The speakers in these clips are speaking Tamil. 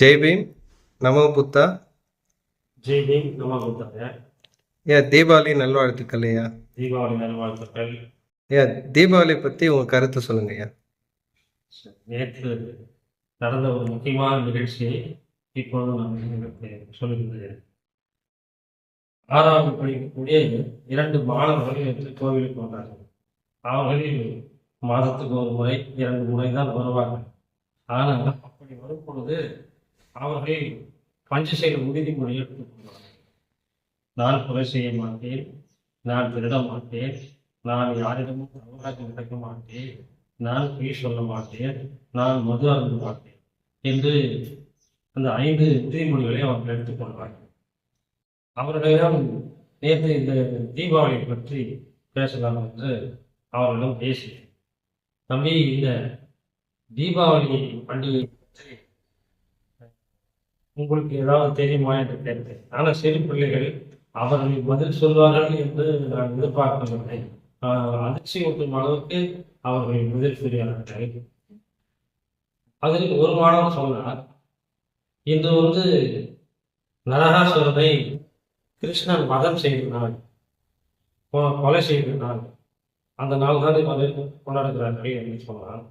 ஜெய் பீம் நமோ புத்தா. ஜெய் பீம் நம புத்தாய ஏன் தீபாவளி நல்வாழ்த்துக்கள் ஐயா தீபாவளி நல்வாழ்த்துக்கள். ஐயா தீபாவளி பற்றி உங்கள் கருத்து சொல்லுங்க ஐயா நேற்று நடந்த ஒரு முக்கியமான நிகழ்ச்சியை இப்பொழுது நான் உங்களுக்கு சொல்லுகின்றேன் ஆறாவது படிக்கக்கூடிய இரண்டு மாணவர்கள் நேற்று கோவிலுக்கு வந்தார்கள். அவர்கள் மாதத்துக்கு ஒரு முறை இரண்டு முறை தான் வருவார்கள். ஆனால் அப்படி வரும் பொழுது அவர்கள் பஞ்சசைல உறுதிமொழி எடுத்துக்கொள்வார்கள் நான் கொலை செய்ய மாட்டேன் நான் திருட மாட்டேன் நான் யாரிடமும் அவகாசம் நடக்க மாட்டேன் நான் பொய் சொல்ல மாட்டேன் நான் மது அருந்த மாட்டேன் என்று அந்த ஐந்து உறுதிமொழிகளை அவர்கள் எடுத்துக்கொள்வார்கள் அவர்களிடம் நேற்று இந்த தீபாவளியை பற்றி பேசலாம் என்று அவர்களிடம் பேசினேன். தம்பி இந்த தீபாவளி பண்டிகை பற்றி உங்களுக்கு ஏதாவது தெரியுமா என்று கேட்டேன். ஆனால் சிறு பிள்ளைகள் அவர்கள் பதில் சொல்வார்கள் என்று நான் எதிர்பார்க்கவில்லை. ஆஹ் அதிர்ச்சி ஊட்டும் அளவுக்கு அவர்கள் பதில் சொல்கிறார்கள். அதில் ஒரு மாணவர் சொன்னார் இன்று வந்து நரகாசுரனை கிருஷ்ணன் வதம் செய்த நாள் கொலை செய்த நாள் அந்த நாள் தான் கொண்டாடுகிறார்கள் என்று சொன்னார்.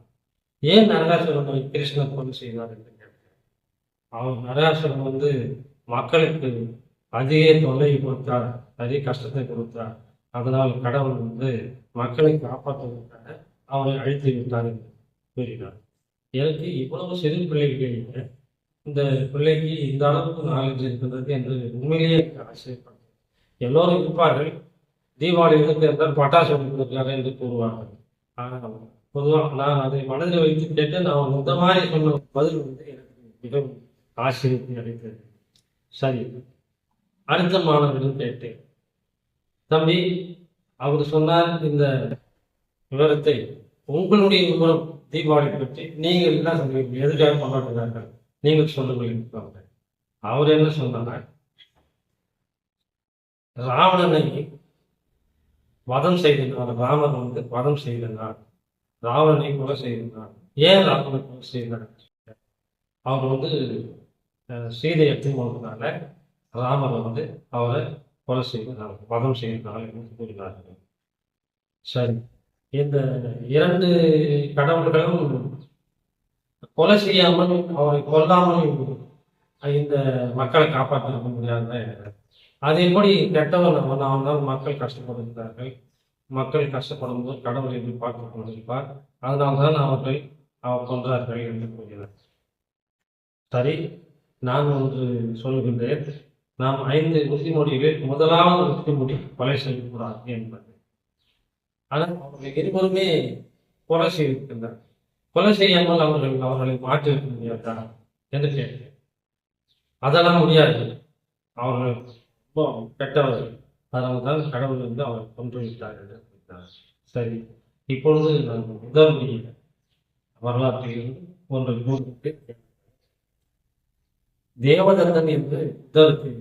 ஏன் நரகாசுரனை கிருஷ்ணன் கொலை செய்தார் என்று அவன் நரகாசுரன் வந்து மக்களுக்கு அதிக தொல்லை கொடுத்தார் அதிக கஷ்டத்தை கொடுத்தார். அதனால் கடவுள் வந்து மக்களை காப்பாற்றுவதற்காக அவரை அழித்து விட்டார் என்று கூறினார். எனக்கு இவ்வளவு சிறு பிள்ளைகளில் இந்த பிள்ளைக்கு இந்த அளவுக்கு நாலேஜ் இருக்கின்றது என்று உண்மையிலேயே எனக்கு ஆச்சரியப்பட்டது எல்லோரும் இருப்பார்கள். தீபாவளி எதுக்கு என்றால் பட்டாசு வெடிப்பதற்காக என்று கூறுவார்கள். ஆனால் பொதுவாக நான் அதை மனதில் வைத்து கேட்டு நான் இந்த மாதிரி சொன்ன பதில் வந்து எனக்கு மிகவும் ஆசிரியத்தை அடைந்தது சரி அடுத்த மாணவரிடம் கேட்டேன். தம்பி அவர் சொன்னார் இந்த விவரத்தை உங்களுடைய விவரம் தீபாவளி பற்றி நீங்கள் என்ன சொல்றீங்க எதுக்காக கொண்டாடுகிறார்கள்? நீங்கள் சொல்லுங்கள் அவர் என்ன சொன்னார்? ராவணனை வதம் செய்த நாள் ராமன் வந்து வதம் செய்த நாள் ராவணனை கொலை செய்த நாள் ஏன் ராவணனை கொலை செய்தார் அவர் வந்து சீதையை எடுத்துக்கொண்டதுனால ராமர் வந்து அவரை கொலை செய்தார் வதம் செய்தார் என்று கூறினார்கள் சரி. இந்த இரண்டு கடவுள்களும் கொலை செய்யாமல் அவரை கொல்லாமல் இந்த மக்களை காப்பாற்ற முடியாது அது எப்படி கெட்டவன் அவன் அவனால் மக்கள் கஷ்டப்படுகிறார்கள். மக்கள் கஷ்டப்படும் போது கடவுள் எப்படி பார்க்க கொண்டிருப்பார்? அதனால்தான் அவர்கள் அவர் கொன்றார்கள் என்று கூறினார் சரி. நான் ஒன்று சொல்லுகின்றேன் நாம் ஐந்து உறுதிமொழிகளில் முதலாவது உறுதிமொழி கொலை செய்யக்கூடாது என்பது. ஆனால் அவர்கள் இருவருமே கொலை செய்திருக்கின்றனர் கொலை செய்யாமல் அவர்கள் அவர்களை மாற்றி வைக்க முடியாதா என்று கேட்டேன் அதெல்லாம் முடியாது. அவர்கள் ரொம்ப கெட்டவர்கள். அதனால தான் கடவுள் வந்து அவரை கொன்று விட்டார் என்று சரி இப்பொழுது நான் முதல் வரலாற்றில் ஒன்று கூறிட்டு தேவதந்தன் என்று புத்தருக்கு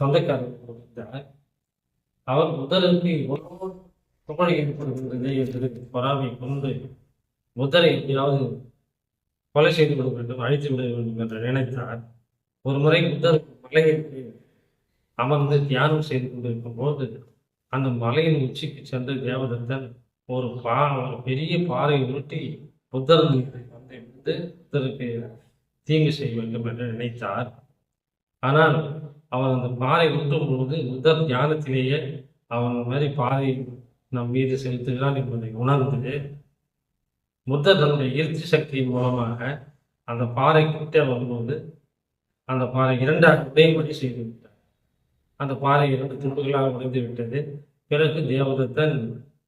சொந்தக்காரர் இருந்தார் அவர் முதலுக்கு எவ்வளவு புகழ் ஏற்படுகின்றது என்று பொறாமை கொண்டு முதலை எப்படியாவது கொலை செய்து விட வேண்டும் அழித்து விட வேண்டும் என்று நினைத்தார். ஒரு முறை புத்தர் மலையிற்கு அமர்ந்து தியானம் செய்து கொண்டிருக்கும் போது அந்த மலையின் உச்சிக்கு சென்று தேவதத்தன் ஒரு பா ஒரு பெரிய பாறை உருட்டி புத்தர் மீது வந்து புத்தருக்கு தீங்கு செய்ய வேண்டும் என்று நினைத்தார். ஆனால் அவன் அந்த பாறை உருட்டும் பொழுது புத்தர் தியானத்திலேயே அவன் மாதிரி பாறை நம் மீது செலுத்துகிறான் என்பதை உணர்ந்து புத்தர் தன்னுடைய ஈர்த்தி சக்தியின் மூலமாக அந்த பாறை கிட்ட வரும்போது அந்த பாறை இரண்டாக உடையும்படி செய்து விட்டார். அந்த பாறை இரண்டு துண்டுகளாக உடைந்து விட்டது. பிறகு தேவதத்தன்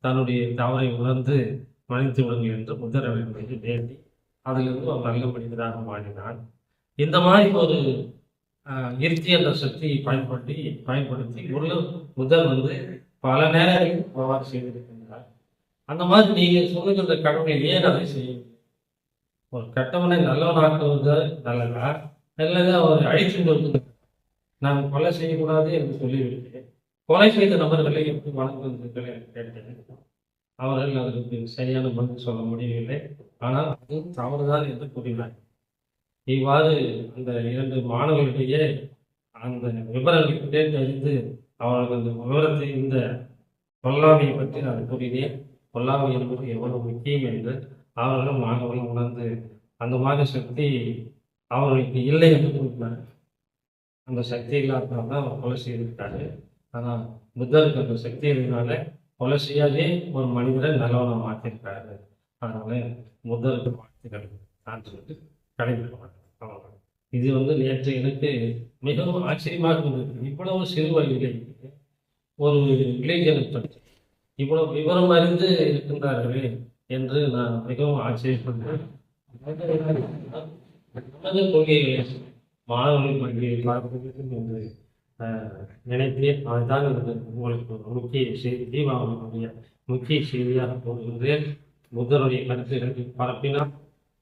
தன்னுடைய தவறை உணர்ந்து மன்னித்து விடுங்கள் என்று புத்தர் அவர்களுக்கு வேண்டி அதிலிருந்து ஒரு நல்ல மனிதனாக மாறினான் இந்த மாதிரி ஒரு இறுதி அந்த சக்தியை பயன்படுத்தி பயன்படுத்தி உள்ள முதல் வந்து பல நேரங்களில் அவ்வாறு செய்திருக்கின்றார். அந்த மாதிரி நீங்கள் சொல்லுகின்ற கடவுளை ஏன் அதை செய்ய ஒரு கெட்டவனை நல்லவனாக்குவது நல்லதா? நல்லதா அவரை அழித்து கொடுத்து நான் கொலை செய்யக்கூடாது என்று சொல்லிவிட்டேன் கொலை செய்த நபர்களை எப்படி வணங்குவீர்கள் என்று கேட்டேன். அவர்கள் அதற்கு சரியான பதில் சொல்ல முடியவில்லை. ஆனால் அதுவும் தவறுதான் என்று கூறினார். இவ்வாறு அந்த இரண்டு மாணவர்களிடையே அந்த விவரங்களை கேட்டறிந்து அவர்கள் அந்த விவரத்தை இந்த பொல்லாமையை பற்றி நான் கூறினேன். பொல்லாமை என்பது எவ்வளவு முக்கியம் என்று அவர்களும் மாணவர்களும் உணர்ந்து அந்த மாதிரி சக்தி அவர்களுக்கு இல்லை என்று கூறினார். அந்த சக்தி இல்லாதனால தான் அவர் கொலை செய்திருக்காரு ஆனால் புத்தருக்கு அந்த சக்தி இருந்தனால கொலை செய்யாதே ஒரு மனிதரை நல்லவனை மாற்றிருக்காரு அதனால முதலுக்கு வாழ்த்துக்கள். நான் சொல்லிட்டு கடைபிடிக்க மாட்டேன். இது வந்து நேற்று எனக்கு மிகவும் ஆச்சரியமாக இருந்தது. இவ்வளவு சிறு வயதிலே ஒரு இளைஞனை பற்றி இவ்வளவு விவரம் அறிந்து இருக்கின்றார்களே என்று நான் மிகவும் ஆச்சரியப்பட்டேன் நமது கொள்கைகளை மாணவர்கள் கொள்கையை பார்க்க வேண்டும் என்று நினைத்தேன் அதுதான் உங்களுக்கு ஒரு முக்கிய செய்தி தீபாவளியுடைய முக்கிய செய்தியாக போகிறது புத்தருடைய கருத்துக்களை பரப்பினால்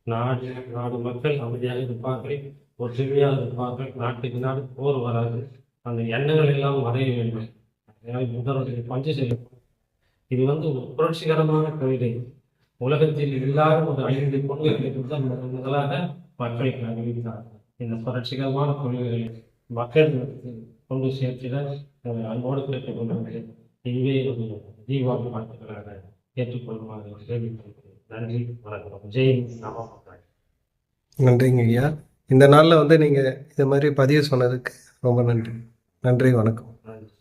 நாடு நாடு மக்கள் அமைதியாக இருப்பார்கள் ஒற்றுமையாக இருப்பார்கள். நாட்டுக்கு நாடு போர் வராது. அந்த எண்ணங்கள் எல்லாம் மறைய வேண்டும். அதனால் புத்தருடைய பஞ்சு செய்யும் இது வந்து ஒரு புரட்சிகரமான கவிதை. உலகத்தில் இல்லாத ஒரு ஐந்து கொள்கைகளை புத்தர் முதலாக மக்களுக்கு அறிவித்தார் இந்த புரட்சிகரமான கொள்கைகளை மக்களுக்கு கொண்டு சேர்த்திட உங்களை அன்போடு கேட்டுக் கொள்கிறேன். இதுவே ஒரு தீபாவளி வாழ்த்துக்களாக ஏற்றுக்கொள்ளுமாறு நன்றி. வணக்கம். ஜெய் நம நன்றிங்க ஐயா. இந்த நாளில் வந்து நீங்கள் இது மாதிரி பதிவு சொன்னதுக்கு ரொம்ப நன்றி. நன்றி. வணக்கம். நன்றி.